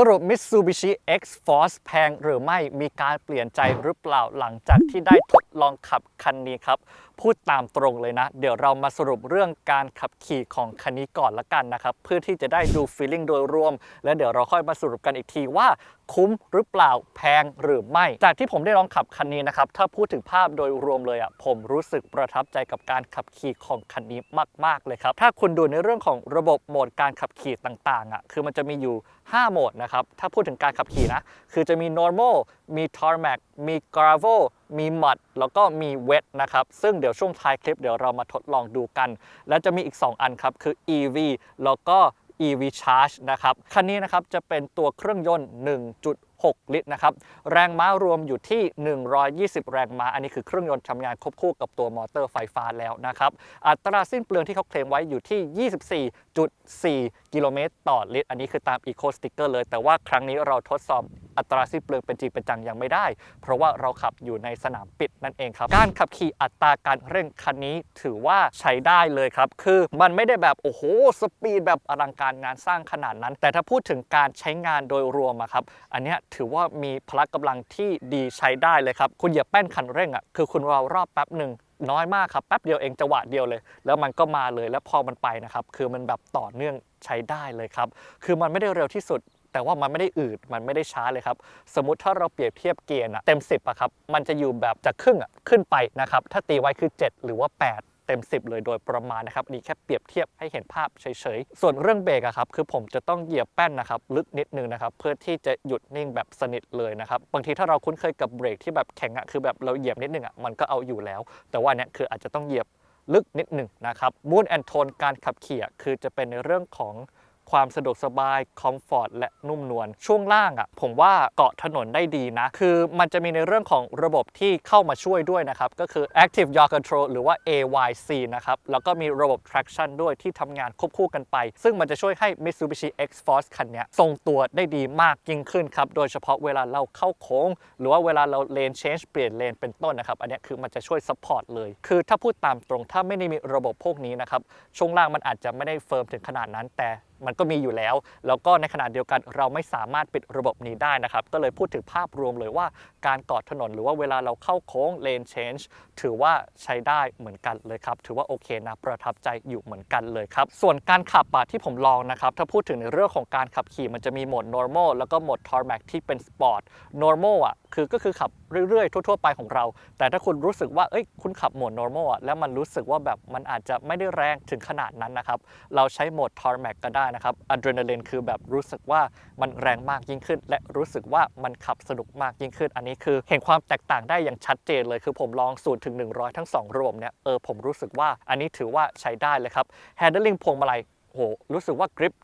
สรุป Mitsubishi X-Force แพงหรือไม่มีการเปลี่ยนใจหรือเปล่าหลังจากที่ได้ทดลองขับคันนี้ครับ พูดตามตรงเลยนะ เดี๋ยวเรามาสรุปเรื่องการขับขี่ของคันนี้ก่อนละกันนะครับ เพื่อที่จะได้ดูฟีลลิ่งโดยรวม และเดี๋ยวเราค่อยมาสรุปกันอีกทีว่าคุ้มหรือเปล่าแพงหรือไม่ จากที่ผมได้ลองขับคันนี้นะครับ ถ้าพูดถึงภาพโดยรวมเลยอะผมรู้สึกประทับใจกับการขับขี่ของคันนี้มาก ๆ เลยครับ ถ้าคุณดูในเรื่องของระบบโหมดการขับขี่ต่างๆอะคือมันจะมีอยู่ 5 โหมดนะครับ ถ้าพูดถึงการขับขี่นะ คือจะมี normal มี tarmac มี gravel มี mud แล้วก็มี wet นะครับ ซึ่งเดี๋ยวช่วงท้ายคลิปเดี๋ยวเรามาทดลองดูกัน และจะมีอีก 2 อันครับ คือ EV แล้วก็ EV Charge นะครับ คันนี้นะครับจะเป็นตัวเครื่องยนต์ 1.6 ลิตรนะครับ แรงม้ารวมอยู่ที่ 120 แรงม้า อันนี้คือเครื่องยนต์ทำงานควบคู่กับตัวมอเตอร์ไฟฟ้าแล้วนะครับ อัตราสิ้นเปลืองที่เขาเคลมไว้อยู่ที่ 24.4 กิโลเมตรต่อลิตร อันนี้คือตาม Eco Sticker เลย แต่ว่าครั้งนี้เราทดสอบ อัตราสิ้นเปลืองเป็นจริงเป็นจังยังไม่ได้ เพราะว่าเราขับอยู่ในสนามปิดนั่นเองครับการขับขี่อัตราการเร่งคันนี้ถือว่าใช้ได้เลยครับ คือมันไม่ได้แบบโอ้โหสปีดแบบอลังการงานสร้างขนาดนั้น แต่ถ้าพูดถึงการใช้งานโดยรวมอะครับ อันนี้ถือว่ามีพละกำลังที่ดีใช้ได้เลยครับ คุณเหยียบแป้นคันเร่งอะคือคุณเรารอบแป๊บหนึ่งน้อยมากครับแป๊บเดียวเองจังหวะเดียวเลย แล้วมันก็มาเลยแล้วพอมันไปนะครับ คือมันแบบต่อเนื่องใช้ได้เลยครับ คือมันไม่ได้เร็วที่สุด แต่ว่ามันไม่ได้อืดมันไม่ได้ช้าเลยครับ สมมติถ้าเราเปรียบเทียบเกียร์อะเต็ม 10อะครับมันจะอยู่แบบจากครึ่งอะขึ้นไปนะครับถ้าตีไว้คือ 7 หรือว่า 8เต็ม 10 เลยโดยประมาณนะครับนี่แค่เปรียบเทียบให้เห็นภาพเฉยๆ ส่วนเรื่องเบรกอะครับคือผมจะต้องเหยียบแป้นนะครับลึกนิดนึงนะครับเพื่อที่จะหยุดนิ่งแบบสนิทเลยนะครับบางทีถ้าเราคุ้นเคยกับเบรกที่แบบแข็งอะคือแบบเราเหยียบนิดนึงอะมันก็เอาอยู่แล้ว แต่ว่าเนี่ยคืออาจจะต้องเหยียบลึกนิดหนึ่งนะครับมูนแอนโทนการขับขี่คือจะเป็นในเรื่องของ ความสะดวกสบายคอมฟอร์ตและนุ่มนวลช่วงล่างอะผมว่าเกาะถนนได้ดีนะ คือมันจะมีในเรื่องของระบบที่เข้ามาช่วยด้วยนะครับ ก็คือ Active Yaw Control หรือว่า AYC นะครับ แล้วก็มีระบบ traction ด้วยที่ทำงานควบคู่กันไป ซึ่งมันจะช่วยให้ Mitsubishi X-Force คันนี้ทรงตัวได้ดีมากยิ่งขึ้นครับ โดยเฉพาะเวลาเราเข้าโค้ง หรือว่าเวลาเราเลน change เปลี่ยนเลนเป็นต้นนะครับ อันนี้คือมันจะช่วย support เลย คือถ้าพูดตามตรงถ้าไม่ได้มีระบบพวกนี้นะครับช่วงล่างมันอาจจะไม่ได้เฟิร์มถึงขนาดนั้นแต่มันก็มีอยู่แล้ว แล้วก็ในขณะเดียวกันเราไม่สามารถปิดระบบนี้ได้นะครับ ก็เลยพูดถึงภาพรวมเลยว่าการกอดถนนหรือว่าเวลาเราเข้าโค้งเลน change ถือว่าใช้ได้เหมือนกันเลยครับ ถือว่าโอเคนะ ประทับใจอยู่เหมือนกันเลยครับ ส่วนการขับอะที่ผมลองนะครับ ถ้าพูดถึงในเรื่องของการขับขี่มันจะมีโหมด normal แล้วก็โหมด tarmac ที่เป็น sport normal อะคือก็คือขับเรื่อยๆ ทั่วๆ ไปของเรา แต่ถ้าคุณรู้สึกว่า เอ้ย คุณขับโหมด normal อะแล้วมันรู้สึกว่าแบบมันอาจจะไม่ได้แรงถึงขนาดนั้นนะครับ เราใช้โหมด tarmac ก็ได้นะครับอะดรีนาลีนคือแบบรู้สึกว่ามันแรงมากยิ่งขึ้น และรู้สึกว่ามันขับสนุกมากยิ่งขึ้น อันนี้คือเห็นความแตกต่างได้อย่างชัดเจนเลย คือผมลองสูตรถึง 100 ทั้ง 2 รวมเนี่ยเออผมรู้สึกว่าอันนี้ถือว่าใช้ได้เลยครับแฮนด์ลิงพวงมาลัยโหรู้สึกว่ากริป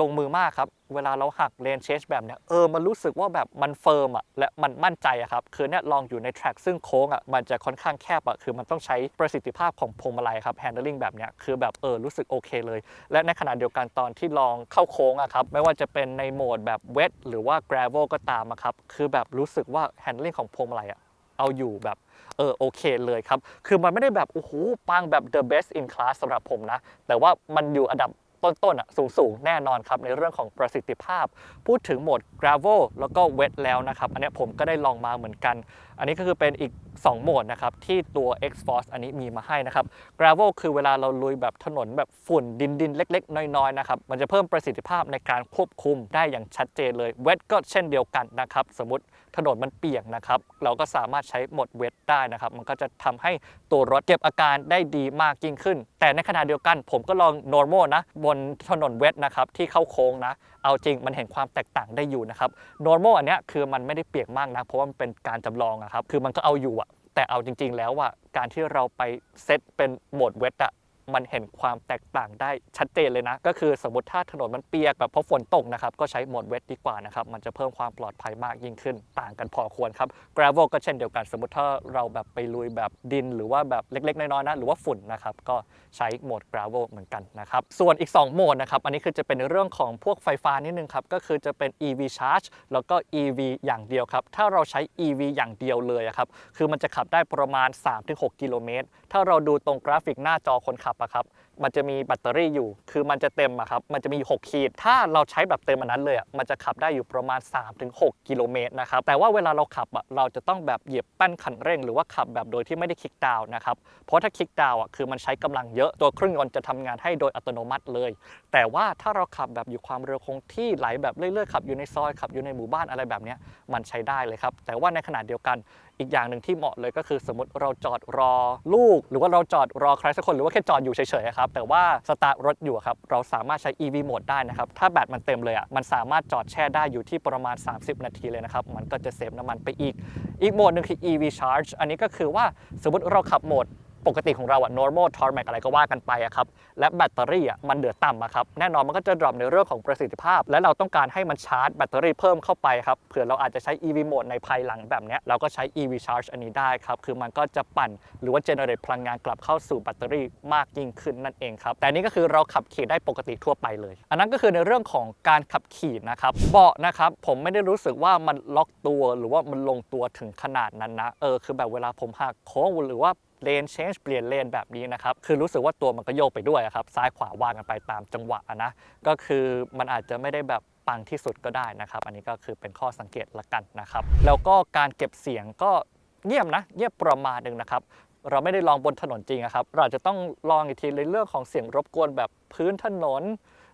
ลงมือมากครับ เวลาเราหักเลนเชสแบบเนี้ยเออมันรู้สึกว่าแบบมันเฟิร์มอะและมันมั่นใจอะครับ คือเนี่ยลองอยู่ในแทร็กซึ่งโค้งอะมันจะค่อนข้างแคบอะคือมันต้องใช้ประสิทธิภาพของพวงมาลัยครับแฮนด์ลิงแบบเนี้ยคือแบบเออรู้สึกโอเคเลย และในขณะเดียวกันตอนที่ลองเข้าโค้งอะครับไม่ว่าจะเป็นในโหมดแบบเวทหรือว่า gravel ก็ตามอะครับคือแบบรู้สึกว่าแฮนด์ลิงของพวงมาลัยอะเอาอยู่แบบเออโอเคเลยครับ คือมันไม่ได้แบบโอ้โหปังแบบ the best in class สำหรับผมนะ แต่ว่ามันอยู่อันดับ ต้นๆอะสูงๆ แน่นอนครับ ในเรื่องของประสิทธิภาพ พูดถึงโหมด gravel แล้วก็ wet แล้วนะครับ อันนี้ผมก็ได้ลองมาเหมือนกัน อันนี้ก็คือเป็นอีก 2 โหมดนะครับ ที่ตัว X-Force อันนี้มีมาให้นะครับ gravel คือเวลาเราลุยแบบถนนแบบฝุ่นดินดินเล็ก ๆ น้อยๆนะครับมันจะเพิ่มประสิทธิภาพในการควบคุมได้อย่างชัดเจนเลย wet ก็เช่นเดียวกันนะครับสมมติ ถนนมันเปียกนะครับ เราก็สามารถใช้โหมด wet ได้นะครับ มันก็จะทำให้ตัวรถเก็บอาการได้ดีมากยิ่งขึ้น แต่ในขณะเดียวกัน ผมก็ลอง normal นะ บนถนน wet นะครับที่เข้าโค้งนะ เอาจริงมันเห็นความแตกต่างได้อยู่นะครับ normal อันเนี้ยคือมันไม่ได้เปียกมากนะเพราะว่ามันเป็นการจำลองอะครับคือมันก็เอาอยู่อะแต่เอาจริง ๆ แล้วอะการที่เราไปเซตเป็นโหมด wet อะ มันเห็นความแตกต่างได้ชัดเจนเลยนะ ก็คือสมมติถ้าถนนมันเปียกแบบเพราะฝนตกนะครับก็ใช้โหมดเวทดีกว่านะครับมันจะเพิ่มความปลอดภัยมากยิ่งขึ้น ต่างกันพอควรครับ gravel ก็เช่นเดียวกัน สมมติถ้าเราแบบไปลุยแบบดิน หรือว่าแบบเล็กๆ น้อยๆนะหรือว่าฝุ่นนะครับก็ใช้โหมด gravel เหมือนกันนะครับส่วนอีก 2 โหมดนะครับอันนี้คือจะเป็นเรื่องของพวกไฟฟ้านิดนึงครับก็คือจะเป็น EV charge แล้วก็ EV อย่างเดียวครับถ้าเราใช้ EV อย่างเดียวเลยครับคือมันจะขับได้ประมาณ 3-6 กิโลเมตรถ้าเราดูตรงกราฟิกหน้าจอคนขับอะครับมันจะมีแบตเตอรี่อยู่ คือมันจะเต็มอะครับมันจะมี 6 ขีด ถ้าเราใช้แบบเต็มอันนั้นเลยอะมันจะขับได้อยู่ประมาณ 3-6 กิโลเมตรนะครับแต่ว่าเวลาเราขับอะเราจะต้องแบบเหยียบแป้นคันเร่ง หรือว่าขับแบบโดยที่ไม่ได้คลิกดาวนะครับเพราะถ้าคลิกดาวอะคือมันใช้กำลังเยอะตัวเครื่องยนต์จะทำงานให้โดยอัตโนมัติเลย แต่ว่าถ้าเราขับแบบอยู่ความเร็วคงที่ไหลแบบเรื่อยๆขับอยู่ในซอยขับอยู่ในหมู่บ้านอะไรแบบเนี้ยมันใช้ได้เลยครับแต่ว่าในขณะเดียวกัน อีกอย่างหนึ่งที่เหมาะเลยก็คือสมมติเราจอดรอลูก หรือว่าเราจอดรอใครสักคนหรือว่าแค่จอดอยู่เฉยๆครับแต่ว่าสตาร์ทรถอยู่ครับเราสามารถใช้ EV โหมดได้นะครับถ้าแบตมันเต็มเลยอะมันสามารถจอดแช่ได้อยู่ที่ประมาณ 30 นาทีเลยนะครับมันก็จะเซฟน้ำมันไปอีก อีกโหมดหนึ่งคือ EV Charge อันนี้ก็คือว่าสมมติเราขับโหมด ปกติของเราอะ normal tarmac อะไรก็ว่ากันไปอะครับ และแบตเตอรี่อะมันเหลือต่ำอะครับ แน่นอนมันก็จะดรอปในเรื่องของประสิทธิภาพ และเราต้องการให้มันชาร์จแบตเตอรี่เพิ่มเข้าไปครับ เผื่อเราอาจจะใช้ EV mode ในภายหลังแบบเนี้ยเราก็ใช้ EV charge อันนี้ได้ครับ คือมันก็จะปั่นหรือว่า generate พลังงานกลับเข้าสู่แบตเตอรี่มากยิ่งขึ้นนั่นเองครับ แต่นี่ก็คือเราขับขี่ได้ปกติทั่วไปเลย อันนั้นก็คือในเรื่องของการขับขี่นะครับ เบาะนะครับผมไม่ได้รู้สึกว่ามันล็อกตัวหรือว่ามันลงตัวถึงขนาดนั้นนะ เออ คือแบบเวลาผมหักโค้งหรือว่า เลน change เปลี่ยนเลนแบบนี้นะครับ คือรู้สึกว่าตัวมันก็โยกไปด้วยครับ ซ้ายขวาวางกันไปตามจังหวะนะ ก็คือมันอาจจะไม่ได้แบบปังที่สุดก็ได้นะครับ อันนี้ก็คือเป็นข้อสังเกตละกันนะครับ แล้วก็การเก็บเสียงก็เงียบนะเงียบประมาณหนึ่งนะครับเราไม่ได้ลองบนถนนจริงอะครับ เราจะต้องลองอีกทีในเรื่องของเสียงรบกวนแบบพื้นถนน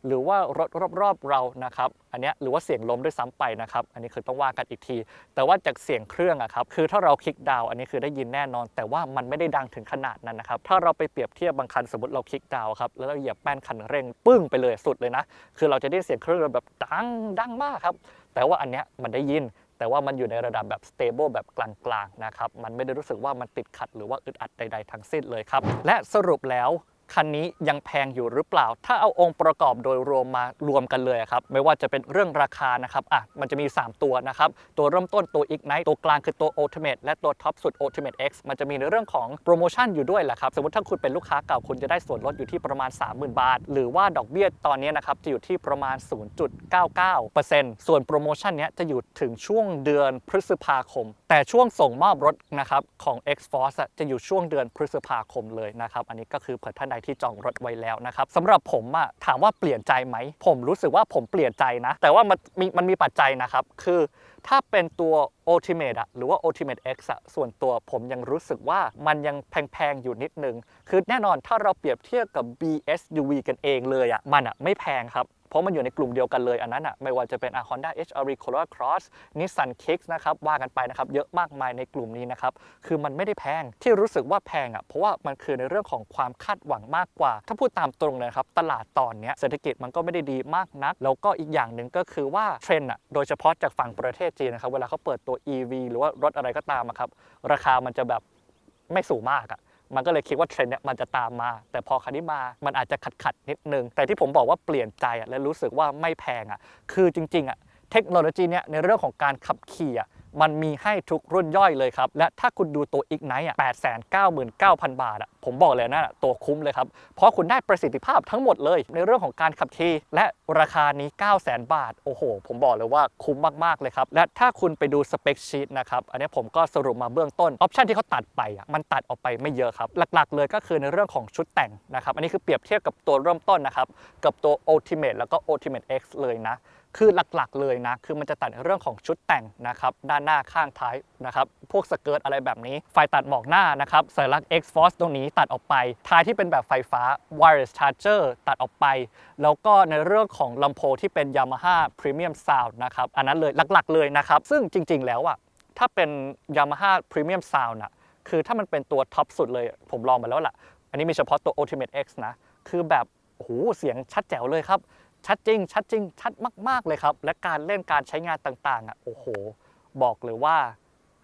หรือว่ารถรอบๆเรานะครับอันนี้หรือว่าเสียงลมด้วยซ้ำไปนะครับอันนี้คือต้องว่ากันอีกที แต่ว่าจากเสียงเครื่องอะครับคือถ้าเราคลิกดาวอันนี้คือได้ยินแน่นอน แต่ว่ามันไม่ได้ดังถึงขนาดนั้นนะครับถ้าเราไปเปรียบเทียบบางคันสมมติเราคลิกดาวครับแล้วเราเหยียบแป้นคันเร่งปึ้งไปเลยสุดเลยนะคือเราจะได้เสียงเครื่องแบบดังดังมากครับแต่ว่าอันเนี้ยมันได้ยินแต่ว่ามันอยู่ในระดับแบบ stable แบบกลางๆนะครับ มันไม่ได้รู้สึกว่ามันติดขัดหรือว่าอึดอัดใดๆทั้งสิ้นเลยครับ และสรุปแล้ว คันนี้ยังแพงอยู่หรือเปล่า ถ้าเอาองค์ประกอบโดยรวมมารวมกันเลยครับ ไม่ว่าจะเป็นเรื่องราคานะครับอะมันจะมี 3 ตัวนะครับ ตัวเริ่มต้นตัว Ignite ตัวกลางคือตัว Ultimate และตัวท็อปสุด Ultimate X มันจะมีในเรื่องของโปรโมชั่นอยู่ด้วยแหละครับ สมมติถ้าคุณเป็นลูกค้าเก่าคุณจะได้ส่วนลดอยู่ที่ประมาณ 30,000 บาท หรือว่าดอกเบี้ยตอนนี้นะครับจะอยู่ที่ประมาณ 0.99%ส่วนโปรโมชั่นนี้จะอยู่ถึงช่วงเดือนพฤษภาคม แต่ช่วงส่งมอบรถนะครับของ X Force จะอยู่ช่วงเดือนพฤษภาคมเลยนะครับ อันนี้ก็คือเผื่อท่านใดที่จองรถไว้แล้วนะครับสำหรับผมอะถามว่าเปลี่ยนใจไหม ผมรู้สึกว่าผมเปลี่ยนใจนะ แต่ว่ามันมีมันมีปัจจัยนะครับ คือถ้าเป็นตัว Ultimate อะหรือว่า Ultimate X อะส่วนตัวผมยังรู้สึกว่ามันยังแพง ๆ อยู่นิดนึง คือแน่นอนถ้าเราเปรียบเทียบกับ BSUV กันเองเลยอะมันอะไม่แพงครับ ราะมันอยู่ในกลุ่มเดียวกันเลยอันนั้นอะไม่ว่าจะเป็น Honda HRV Corolla Cross Nissan Kicks นะครับว่ากันไปนะครับเยอะมากมายในกลุ่มนี้นะครับคือมันไม่ได้แพงที่รู้สึกว่าแพงอะเพราะว่ามันคือในเรื่องของความคาดหวังมากกว่า ถ้าพูดตามตรงเลยครับตลาดตอนนี้เศรษฐกิจมันก็ไม่ได้ดีมากนัก แล้วก็อีกอย่างหนึ่งก็คือว่าเทรนด์อะโดยเฉพาะจากฝั่งประเทศจีนนะครับเวลาเขาเปิดตัว EV หรือว่ารถอะไรก็ตามอะครับราคามันจะแบบไม่สูงมากอะ มันก็เลยคิดว่าเทรนด์เนี่ยมันจะตามมา แต่พอคันนี้มามันอาจจะขัดขัดนิดนึง แต่ที่ผมบอกว่าเปลี่ยนใจอะและรู้สึกว่าไม่แพงอะคือจริงๆอะเทคโนโลยีเนี่ยในเรื่องของการขับขี่อะ มันมีให้ทุกรุ่นย่อยเลยครับ และถ้าคุณดูตัว Ignite อะ899,000 บาทอะผมบอกเลยนะตัวคุ้มเลยครับ เพราะคุณได้ประสิทธิภาพทั้งหมดเลย ในเรื่องของการขับขี่และราคานี้ 900,000 บาท โอ้โห ผมบอกเลยว่าคุ้มมากๆเลยครับ และถ้าคุณไปดูสเปคชีตนะครับ อันนี้ผมก็สรุปมาเบื้องต้น ออปชันที่เขาตัดไปอะมันตัดออกไปไม่เยอะครับ หลักๆ เลยก็คือในเรื่องของชุดแต่งนะครับ อันนี้คือเปรียบเทียบกับตัวเริ่มต้นนะครับกับตัว Ultimate แล้วก็ Ultimate X เลยนะ คือหลักๆเลยนะ คือมันจะตัดในเรื่องของชุดแต่งนะครับ ด้านหน้าข้างท้ายนะครับ พวกสเกิร์ตอะไรแบบนี้ ไฟตัดหมอกหน้านะครับสัญลักษณ์ X Force ตรงนี้ตัดออกไป ท้ายที่เป็นแบบไฟฟ้า Wireless Charger ตัดออกไป แล้วก็ในเรื่องของลำโพงที่เป็น Yamaha Premium Sound นะครับ อันนั้นเลยหลักๆเลยนะครับ ซึ่งจริงๆแล้วอะถ้าเป็น Yamaha Premium Sound อะคือถ้ามันเป็นตัวท็อปสุดเลย ผมลองมาแล้วล่ะ อันนี้มีเฉพาะตัว Ultimate X นะ คือแบบโอ้โหเสียงชัดแจ๋วเลยครับ ชัดจริง ชัดจริง ชัดมาก ๆ เลยครับ และการเล่นการใช้งานต่างๆอะโอ้โห บอกเลยว่า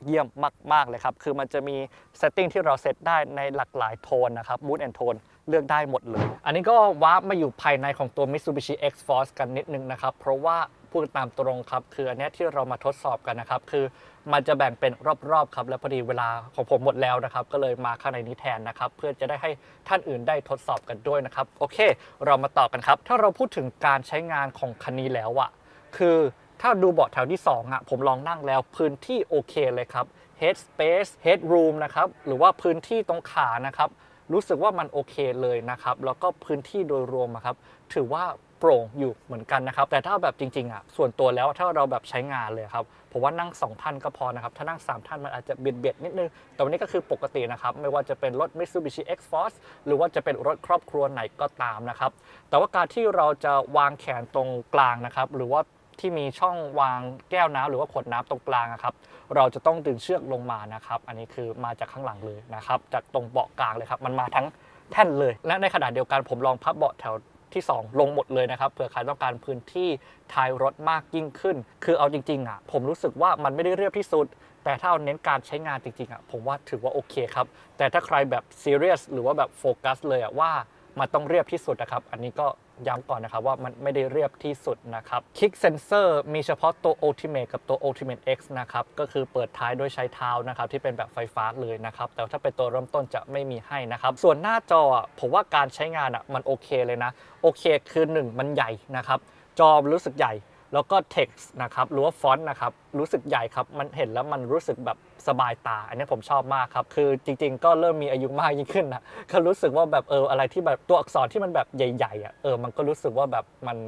เยี่ยมมาก ๆ เลยครับ คือมันจะมีเซตติ้งที่เราเซตได้ในหลากหลายโทนนะครับมูดแอนโทน เลือกได้หมดเลย อันนี้ก็วามาอยู่ภายในของตัว Mitsubishi X-Force กันนิดนึงนะครับ เพราะว่าพูดตามตรงครับคืออันนี้ที่เรามาทดสอบกันนะครับ คือมันจะแบ่งเป็นรอบๆครับ และพอดีเวลาของผมหมดแล้วนะครับ ก็เลยมาข้างในนี้แทนนะครับ เพื่อจะได้ให้ท่านอื่นได้ทดสอบกันด้วยนะครับ โอเค เรามาต่อกันครับ ถ้าเราพูดถึงการใช้งานของคันนี้แล้วอะคือถ้าดูเบาะแถวที่ 2อะผมลองนั่งแล้วพื้นที่โอเคเลยครับ head space head room นะครับ หรือว่าพื้นที่ตรงขานะครับ รู้สึกว่ามันโอเคเลยนะครับ แล้วก็พื้นที่โดยรวมครับ ถือว่าโปร่งอยู่เหมือนกันนะครับ แต่ถ้าแบบจริงๆอะส่วนตัวแล้วถ้าเราแบบใช้งานเลยครับผมว่านั่ง 2 ท่านก็พอนะครับ ถ้านั่ง 3 ท่านมันอาจจะเบียดเบียดๆนิดนึง แต่วันนี้ก็คือปกตินะครับ ไม่ว่าจะเป็นรถ Mitsubishi X-Force หรือว่าจะเป็นรถครอบครัวไหนก็ตามนะครับ แต่ว่าการที่เราจะวางแขนตรงกลางนะครับ หรือว่า ที่มีช่องวางแก้วน้ำหรือว่าขวดน้ำตรงกลางนะครับ เราจะต้องดึงเชือกลงมานะครับ อันนี้คือมาจากข้างหลังเลยนะครับ จากตรงเบาะกลางเลยครับ มันมาทั้งแท่นเลย และในขณะเดียวกันผมลองพับเบาะแถวที่ 2 ลงหมดเลยนะครับเผื่อใครต้องการพื้นที่ท้ายรถมากยิ่งขึ้น คือเอาจริงๆอะผมรู้สึกว่ามันไม่ได้เรียบที่สุด แต่ถ้าเอาเน้นการใช้งานจริงๆอะผมว่าถือว่าโอเคครับ แต่ถ้าใครแบบซีเรียสหรือว่าแบบโฟกัสเลยอะว่ามันต้องเรียบที่สุดนะครับ อันนี้ก็ ย้ำก่อนนะครับว่ามันไม่ได้เรียบที่สุดนะครับคิกเซนเซอร์มีเฉพาะตัว Ultimate กับตัว Ultimate X นะครับก็คือเปิดท้ายด้วยใช้เท้านะครับที่เป็นแบบไฟฟ้าเลยนะครับแต่ถ้าเป็นตัวเริ่มต้นจะไม่มีให้นะครับส่วนหน้าจอผมว่าการใช้งานอะมันโอเคเลยนะโอเคคือ 1 มันใหญ่นะครับจอรู้สึกใหญ่ แล้วก็ text นะครับหรือว่าฟอนต์นะครับรู้สึกใหญ่ครับ มันเห็นแล้วมันรู้สึกแบบสบายตา อันนี้ผมชอบมากครับ คือจริงๆ ก็เริ่มมีอายุมากยิ่งขึ้นนะก็รู้สึกว่าแบบเอออะไรที่แบบตัวอักษรที่มันแบบใหญ่ๆอะเออมันก็รู้สึกว่าแบบมัน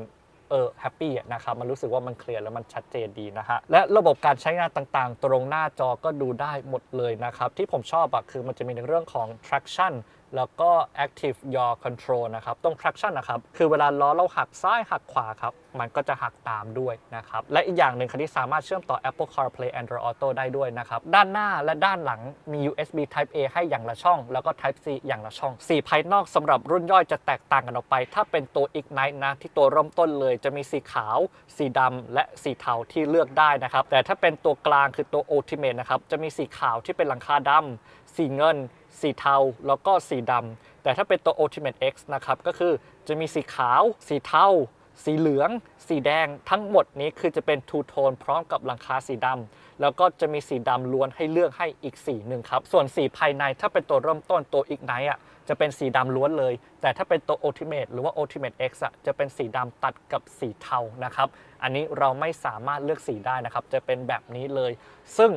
เออแฮปปี้นะครับมันรู้สึกว่ามันเคลียร์แล้วมันชัดเจนดีนะฮะและระบบการใช้งานต่างๆ ตรงหน้าจอก็ดูได้หมดเลยนะครับที่ผมชอบอะคือมันจะมีในเรื่องของ traction แล้วก็ active yaw control นะครับ ตรง traction นะครับ คือเวลาล้อเราหักซ้ายหักขวาครับ มันก็จะหักตามด้วยนะครับ และอีกอย่างหนึ่งคันนี้สามารถเชื่อมต่อ Apple CarPlay Android Auto ได้ด้วยนะครับ ด้านหน้าและด้านหลังมี USB Type A ให้อย่างละช่อง แล้วก็ Type C อย่างละช่อง สีภายนอกสำหรับรุ่นย่อยจะแตกต่างกันออกไป ถ้าเป็นตัว Ignite นะที่ตัวเริ่มต้นเลย จะมีสีขาว สีดำและสีเทาที่เลือกได้นะครับ แต่ถ้าเป็นตัวกลางคือตัว Ultimate นะครับจะมีสีขาวที่เป็นหลังคาดำ สีเงิน สีเทา แล้วก็สีดำ แต่ถ้าเป็นตัว Ultimate X นะครับ ก็คือจะมีสีขาว สีเทา สีเหลือง สีแดง ทั้งหมดนี้คือจะเป็นทูโทนพร้อมกับหลังคาสีดำ แล้วก็จะมีสีดำล้วนให้เลือกให้อีกสีหนึ่งครับ ส่วนสีภายในถ้าเป็นตัวเริ่มต้นตัว Ignite อะจะเป็นสีดำล้วนเลย แต่ถ้าเป็นตัว Ultimate หรือว่า Ultimate X อะจะเป็นสีดำตัดกับสีเทานะครับ อันนี้เราไม่สามารถเลือกสีได้นะครับ จะเป็นแบบนี้เลย ซึ่ง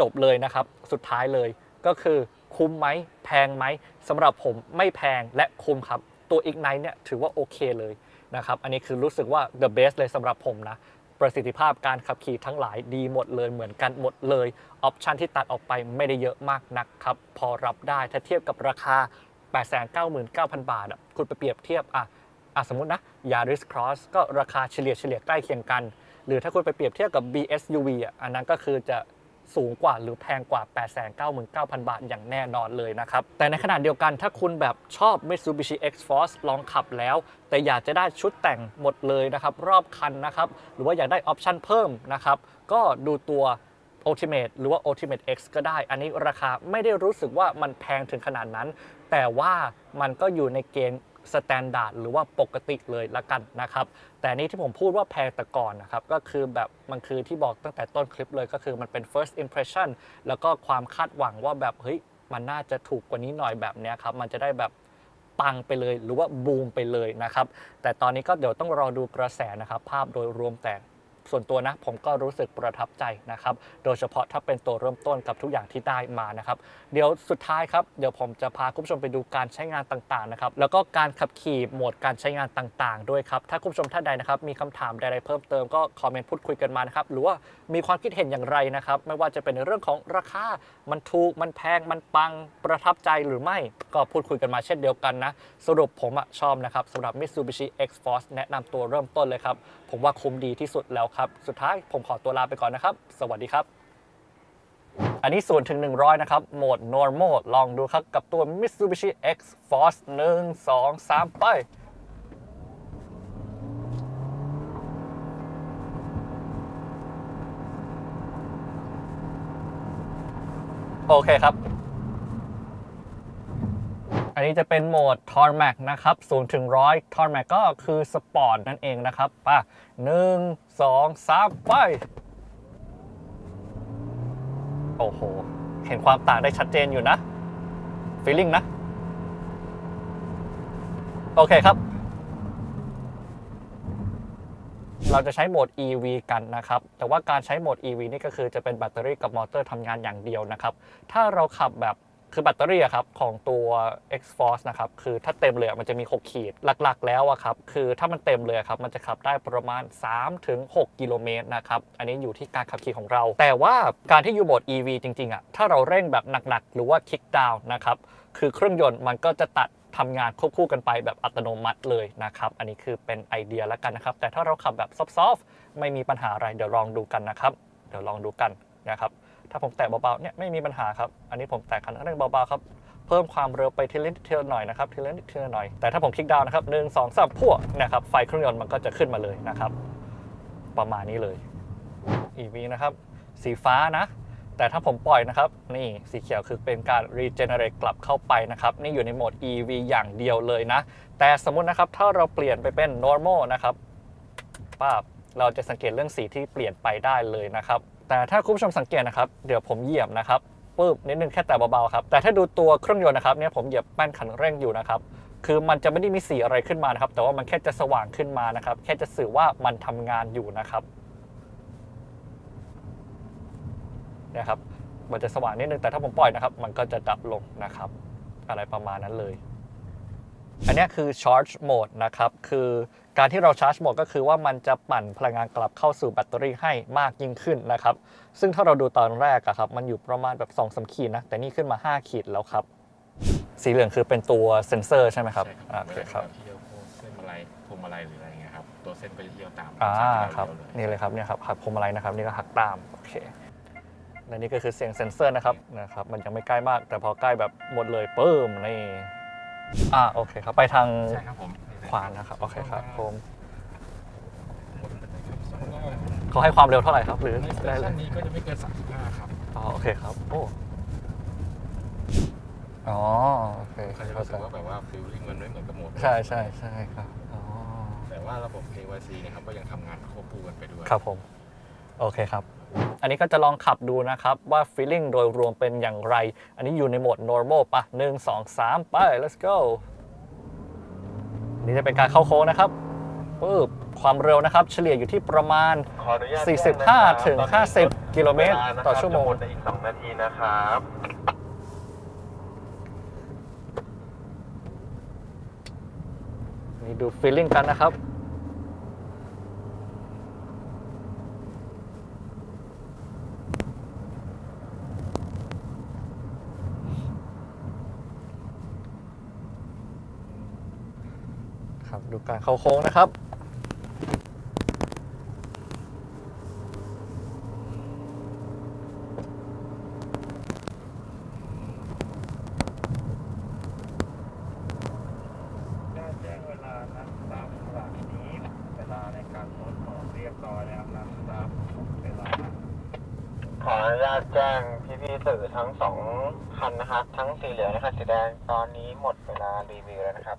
จบเลยนะครับ สุดท้ายเลย ก็คือคุ้มไหมแพงไหมสำหรับผมไม่แพงและคุ้มครับ ตัว Ignite เนี่ยถือว่าโอเคเลยนะครับ อันนี้คือรู้สึกว่า the best เลยสำหรับผมนะ ประสิทธิภาพการขับขี่ทั้งหลายดีหมดเลยเหมือนกันหมดเลยออปชันที่ตัดออกไปไม่ได้เยอะมากนักครับ พอรับได้ถ้าเทียบกับราคา 899,000 บาทอะคุณไปเปรียบเทียบอะอะสมมตินะ Yaris Cross ก็ราคาเฉลี่ยเฉลี่ยใกล้เคียงกัน หรือถ้าคุณไปเปรียบเทียบกับ BSUV อะอันนั้นก็คือจะ สูงกว่าหรือแพงกว่า 899,000 บาทอย่างแน่นอนเลยนะครับ แต่ในขณะเดียวกันถ้าคุณแบบชอบ Mitsubishi X-Force ลองขับแล้ว แต่อยากจะได้ชุดแต่งหมดเลยนะครับ รอบคันนะครับ หรือว่าอยากได้ออปชันเพิ่มนะครับ ก็ดูตัว Ultimate หรือว่า Ultimate X ก็ได้ อันนี้ราคาไม่ได้รู้สึกว่ามันแพงถึงขนาดนั้น แต่ว่ามันก็อยู่ในเกณฑ์ สแตนดาร์ดหรือว่าปกติเลยละกันนะครับ แต่นี่ที่ผมพูดว่าแพงแต่ก่อนนะครับ ก็คือแบบมันคือที่บอกตั้งแต่ต้นคลิปเลยก็คือมันเป็น first impression แล้วก็ความคาดหวังว่าแบบเฮ้ยมันน่าจะถูกกว่านี้หน่อยแบบนี้ครับ มันจะได้แบบปังไปเลยหรือว่าบูมไปเลยนะครับ แต่ตอนนี้ก็เดี๋ยวต้องรอดูกระแสนะครับ ภาพโดยรวมแต่ ส่วนตัวนะผมก็รู้สึกประทับใจนะครับ โดยเฉพาะถ้าเป็นตัวเริ่มต้นกับทุกอย่างที่ได้มานะครับ เดี๋ยวสุดท้ายครับ เดี๋ยวผมจะพาคุณผู้ชมไปดูการใช้งานต่างๆนะครับ แล้วก็การขับขี่โหมดการใช้งานต่างๆ ด้วยครับ ถ้าคุณผู้ชมท่านใดนะครับมีคำถามใดๆเพิ่มเติมก็คอมเมนต์พูดคุยกันมานะครับ หรือว่ามีความคิดเห็นอย่างไรนะครับ ไม่ว่าจะเป็นในเรื่องของราคา มันถูก มันแพง มันปัง ประทับใจหรือไม่ ก็พูดคุยกันมาเช่นเดียวกันนะ สรุปผมอะชอบนะครับสำหรับ Mitsubishi X-Force แนะนำตัวเริ่มต้นเลยครับ ผมว่าคุ้มดีที่สุดแล้วครับ สุดท้ายผมขอตัวลาไปก่อนนะครับ สวัสดีครับอันนี้0ูนถึง 100 นะครับ โหมด normal ลองดูครับกับตัว Mitsubishi X-Force 1 2 3 ไป โอเคครับ อันนี้จะเป็นโหมด Tormac นะครับ0ถึง100 Tormac ก็คือสปอร์ตนั่นเองนะครับป่ะ1 2 3ไป โอ้โห เห็นความต่างได้ชัดเจนอยู่นะ feeling นะ โอเคครับ เราจะใช้โหมด EV กันนะครับ แต่ว่าการใช้โหมด EV นี่ก็คือจะเป็นแบตเตอรี่กับมอเตอร์ทำงานอย่างเดียวนะครับ ถ้าเราขับแบบคือแบตเตอรี่ครับของตัว X Force นะครับคือถ้าเต็มเลยอมันจะมี 6 ขีดหลักๆ แล้วอะครับคือถ้ามันเต็มเลยอครับมันจะขับได้ประมาณ 3-6 กิโลเมตรนะครับอันนี้อยู่ที่การขับขี่ของเรา แต่ว่าการที่อยู่โหมด EV จริงๆอะถ้าเราเร่งแบบหนักๆ หรือว่า kick down นะครับคือเครื่องยนต์มันก็จะตัด ทำงานควบคู่กันไปแบบอัตโนมัติเลยนะครับ อันนี้คือเป็นไอเดียแล้วกันนะครับ แต่ถ้าเราขับแบบซอฟต์ๆไม่มีปัญหาอะไร เดี๋ยวลองดูกันนะครับ เดี๋ยวลองดูกันนะครับ ถ้าผมแตะเบาๆเนี่ยไม่มีปัญหาครับ อันนี้ผมแตะคันเร่งเบาๆครับ เพิ่มความเร็วไปทีละนิดทีละหน่อยนะครับทีละนิดทีละหน่อย แต่ถ้าผมคลิกดาวน์นะครับหนึ่งสองสามพวกนะครับ ไฟเครื่องยนต์มันก็จะขึ้นมาเลยนะครับ ประมาณนี้เลย EV นะครับ สีฟ้านะ แต่ถ้าผมปล่อยนะครับ นี่สีเขียวคือเป็นการ regenerate กลับเข้าไปนะครับ นี่อยู่ในโหมด EV อย่างเดียวเลยนะ แต่สมมุตินะครับ ถ้าเราเปลี่ยนไปเป็น normal นะครับป้าบเราจะสังเกตเรื่องสีที่เปลี่ยนไปได้เลยนะครับ แต่ถ้าคุณผู้ชมสังเกตนะครับ เดี๋ยวผมเหยียบนะครับปึ๊บนิดนึงแค่แต่เบาๆครับ แต่ถ้าดูตัวเครื่องยนต์นะครับเนี่ยผมเหยียบแป้นคันเร่งอยู่นะครับคือมันจะไม่ได้มีสีอะไรขึ้นมานะครับ แต่ว่ามันแค่จะสว่างขึ้นมานะครับ แค่จะสื่อว่ามันทำงานอยู่นะครับเนี่ยครับมันจะสว่างนิดนึงแต่ถ้าผมปล่อยนะครับ มันก็จะดับลงนะครับ อะไรประมาณนั้นเลย อันเนี้ยคือ charge mode นะครับ คือการที่เรา charge mode ก็คือว่ามันจะปั่นพลังงานกลับเข้าสู่แบตเตอรี่ให้มากยิ่งขึ้นนะครับ ซึ่งถ้าเราดูตอนแรกอะครับ มันอยู่ประมาณแบบ2อสขีดนะ แต่นี่ขึ้นมา 5 ขีดแล้วครับ สีเหลืองคือเป็นตัวเซนเซอร์ใช่ไหมครับใช่อ่าโอเคครับวลาที่เที่ยวพวกเส้นอะไรพวงมาลัยหรืออะไรเงี้ยครับ ตัวเส้นก็จะเที่ยวตามอ่าทางที่เาครับเลี้ยวเลยนี่เลยครับเนี่ยครับหักพวงมาลัยนะครับ นี่ก็หักตาม โอเค และนี่ก็คือเสียงเซนเซอร์นะครับนะครับ มันยังไม่ใกล้มาก แต่พอใกล้แบบหมดเลยเปิ่มนี่อ่าโอเคครับ ไปทางใช่ครับผมขวานะครับ โอเคครับผมหมดไปเลยครับสองรอบเขาให้ความเร็วเท่าไหร่ครับ หรือในสเตได้เลชัยนนี้ก็จะไม่เกิน 35 ครับอ๋อโอเคครับโอ้อ๋อโอเคเขาจะเข้ารู้ใจสึกว่าแบบว่าฟิลลิ่งมันไม่เหมือนกับโหมด ใช่ใช่ใช่ครับอ๋อแต่ว่าระบบ KYC เนะครับก็ยังทำงานควบคู่กันไปด้วย ครับผม โอเคครับ อันนี้ก็จะลองขับดูนะครับ ว่า feeling โดยรวมเป็นอย่างไร อันนี้อยู่ในโหมด normal ปะหนึ่งสองสามไป let's go นี่จะเป็นการเข้าโค้งนะครับปึ๊บความเร็วนะครับ เฉลี่ยอยู่ที่ประมาณขออนุญาตแจ้งนะครับ45 ถึงตอนนี้50 กิโลเมตรวลานะครับต่อชั่วโมงจะหดในอีก 2 นาทีนะครับนี่ดู feeling กันนะครับ ดูการเข้าโค้งนะครับแจ้งเวลานะตามหลังนี้ เวลาในการทดสอบเรียบร้อยแล้วนะครับเวลา ขออนุญาตแจ้งพี่ๆสื่อทั้งสองคันนะครับ ทั้งสีเหลืองและคันสีแดงตอนนี้หมดเวลารีวิวแล้วนะครับ